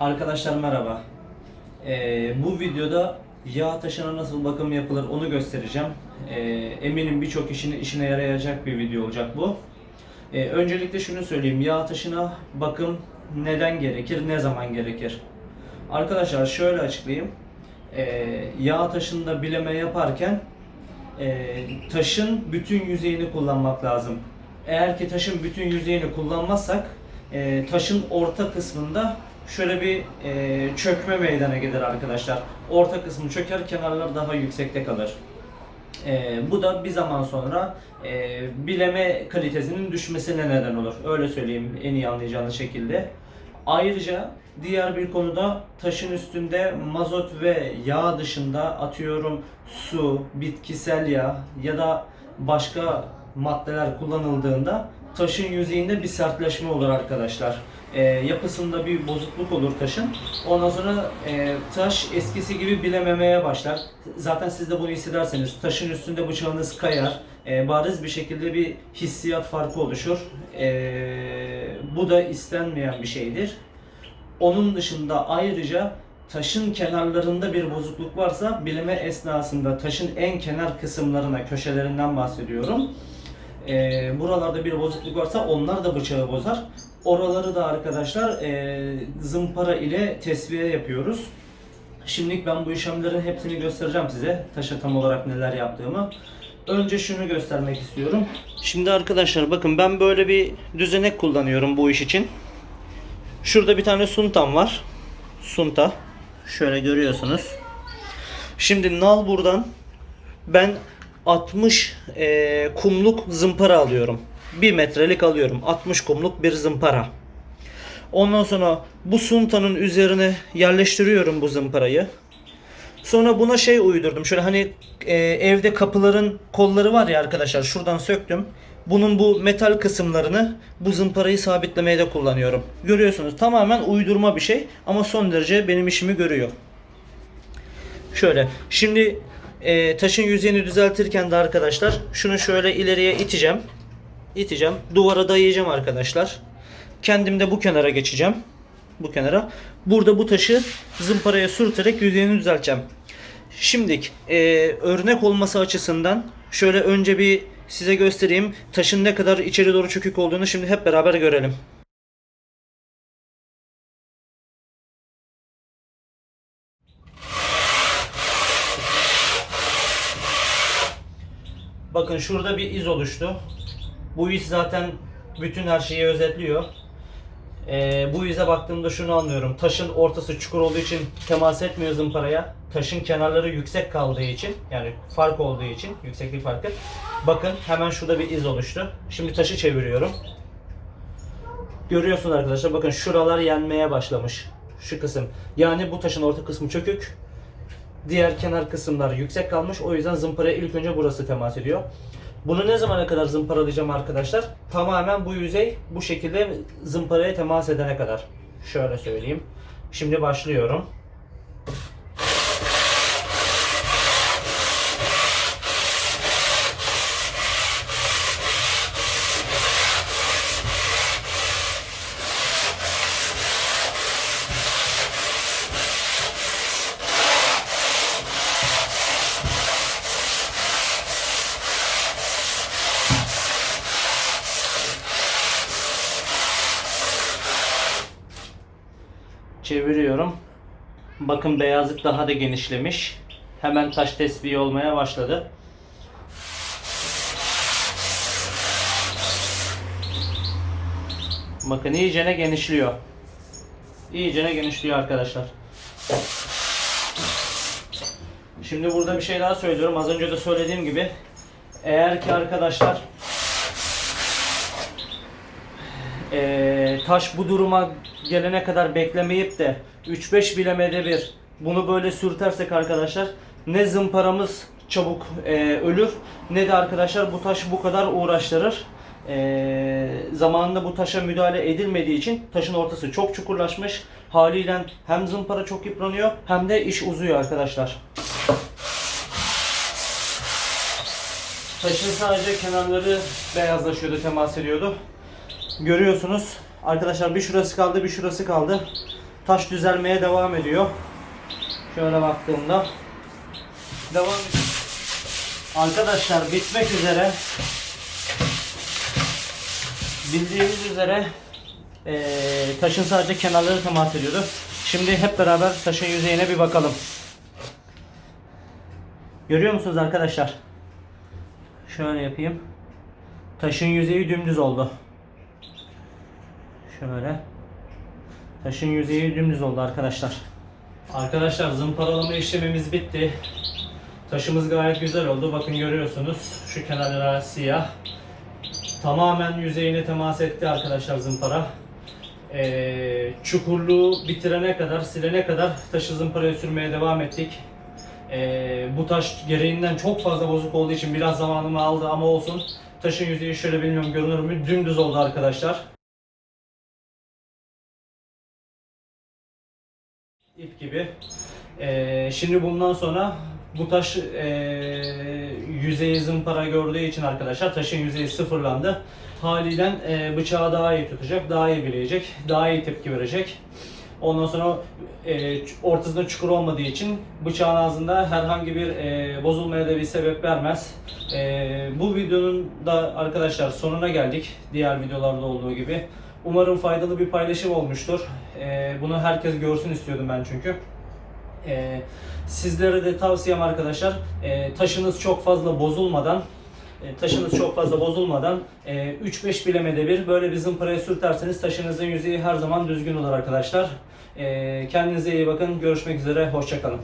Arkadaşlar merhaba. Ee, bu videoda yağ taşına nasıl bakım yapılır onu göstereceğim. Ee, eminim birçok işine, işine yarayacak bir video olacak bu. Ee, öncelikle şunu söyleyeyim. Yağ taşına bakım neden gerekir, ne zaman gerekir? Arkadaşlar şöyle açıklayayım. Ee, yağ taşında bileme yaparken e, taşın bütün yüzeyini kullanmak lazım. Eğer ki taşın bütün yüzeyini kullanmazsak e, taşın orta kısmında şöyle bir e, çökme meydana gelir arkadaşlar. Orta kısmı çöker, kenarlar daha yüksekte kalır. E, bu da bir zaman sonra e, bileme kalitesinin düşmesine neden olur. Öyle söyleyeyim en iyi anlayacağınız şekilde. Ayrıca diğer bir konuda taşın üstünde mazot ve yağ dışında atıyorum su, bitkisel yağ ya da başka maddeler kullanıldığında taşın yüzeyinde bir sertleşme olur arkadaşlar. Ee, yapısında bir bozukluk olur taşın. Ondan sonra e, taş eskisi gibi bilememeye başlar. Zaten siz de bunu hissederseniz taşın üstünde bıçağınız kayar. Ee, bariz bir şekilde bir hissiyat farkı oluşur. Ee, bu da istenmeyen bir şeydir. Onun dışında ayrıca taşın kenarlarında bir bozukluk varsa bileme esnasında taşın en kenar kısımlarına, köşelerinden bahsediyorum. Ee, buralarda bir bozukluk varsa onlar da bıçağı bozar. Oraları da arkadaşlar e, zımpara ile tesviye yapıyoruz. Şimdilik ben bu işlemlerin hepsini göstereceğim size. Taşa tam olarak neler yaptığımı. Önce şunu göstermek istiyorum. Şimdi arkadaşlar bakın ben böyle bir düzenek kullanıyorum bu iş için. Şurada bir tane suntam var. Sunta. Şöyle görüyorsunuz. Şimdi nal buradan ben 60 eee, kumluk zımpara alıyorum. 1 metrelik alıyorum. 60 kumluk bir zımpara. Ondan sonra bu suntanın üzerine yerleştiriyorum bu zımparayı. Sonra buna şey uydurdum. Şöyle hani e, evde kapıların kolları var ya arkadaşlar. Şuradan söktüm. Bunun bu metal kısımlarını bu zımparayı sabitlemeye de kullanıyorum. Görüyorsunuz tamamen uydurma bir şey ama son derece benim işimi görüyor. Şöyle şimdi e, taşın yüzeyini düzeltirken de arkadaşlar şunu şöyle ileriye iteceğim. İteceğim. Duvara dayayacağım arkadaşlar. Kendim de bu kenara geçeceğim. Bu kenara. Burada bu taşı zımparaya sürterek yüzeyini düzelteceğim. Şimdi örnek olması açısından şöyle önce bir size göstereyim. Taşın ne kadar içeri doğru çökük olduğunu şimdi hep beraber görelim. Bakın şurada bir iz oluştu. Bu iz zaten bütün her şeyi özetliyor. Ee, bu ize baktığımda şunu anlıyorum. Taşın ortası çukur olduğu için temas etmiyor zımparaya. Taşın kenarları yüksek kaldığı için yani fark olduğu için yükseklik farkı. Bakın hemen şurada bir iz oluştu. Şimdi taşı çeviriyorum. Görüyorsunuz arkadaşlar bakın şuralar yenmeye başlamış. Şu kısım. Yani bu taşın orta kısmı çökük. Diğer kenar kısımlar yüksek kalmış. O yüzden zımparaya ilk önce burası temas ediyor. Bunu ne zamana kadar zımparalayacağım arkadaşlar? Tamamen bu yüzey bu şekilde zımparaya temas edene kadar. Şöyle söyleyeyim. Şimdi başlıyorum. Çeviriyorum. Bakın beyazlık daha da genişlemiş. Hemen taş tespihi olmaya başladı. Bakın iyicene genişliyor. İyicene genişliyor arkadaşlar. Şimdi burada bir şey daha söylüyorum. Az önce de söylediğim gibi eğer ki arkadaşlar eee, taş bu duruma gelene kadar beklemeyip de 3-5 bilemede bir bunu böyle sürtersek arkadaşlar ne zımparamız çabuk eee, ölür ne de arkadaşlar bu taş bu kadar uğraştırır. Eee zamanında bu taşa müdahale edilmediği için taşın ortası çok çukurlaşmış. Haliyle hem zımpara çok yıpranıyor hem de iş uzuyor arkadaşlar. Taşın sadece kenarları beyazlaşıyordu, temas ediyordu. Görüyorsunuz. Arkadaşlar bir şurası kaldı, bir şurası kaldı. taş düzelmeye devam ediyor. Şöyle baktığımda devam ediyor. Arkadaşlar bitmek üzere. Bildiğiniz üzere eee, taşın sadece kenarları temas ediyordu. Şimdi hep beraber taşın yüzeyine bir bakalım. Görüyor musunuz arkadaşlar? Şöyle yapayım. Taşın yüzeyi dümdüz oldu. Şöyle. Taşın yüzeyi dümdüz oldu arkadaşlar. Arkadaşlar zımparalama işlemimiz bitti. Taşımız gayet güzel oldu. Bakın görüyorsunuz. Şu kenarlar siyah. Tamamen yüzeyine temas etti arkadaşlar zımpara. Ee, çukurluğu bitirene kadar, silene kadar taşı zımparaya sürmeye devam ettik. Ee, bu taş gereğinden çok fazla bozuk olduğu için biraz zamanımı aldı ama olsun. Taşın yüzeyi şöyle bilmiyorum görünür mü? Dümdüz oldu arkadaşlar. İp gibi. Ee, şimdi bundan sonra bu taş ee, yüzeyi zımpara gördüğü için arkadaşlar taşın yüzeyi sıfırlandı. Haliyle ee, bıçağı daha iyi tutacak, daha iyi bileyecek, daha iyi tepki verecek. Ondan sonra e, ortasında çukur olmadığı için bıçağın ağzında herhangi bir e, bozulmaya da bir sebep vermez. E, bu videonun da arkadaşlar sonuna geldik. Diğer videolarda olduğu gibi. Umarım faydalı bir paylaşım olmuştur. E, bunu herkes görsün istiyordum ben çünkü. E, sizlere de tavsiyem arkadaşlar e, taşınız çok fazla bozulmadan e, taşınız çok fazla bozulmadan e, 3-5 bilemede bir böyle bir zımparaya sürterseniz taşınızın yüzeyi her zaman düzgün olur arkadaşlar. E, Kendinize iyi bakın. Görüşmek üzere. Hoşçakalın.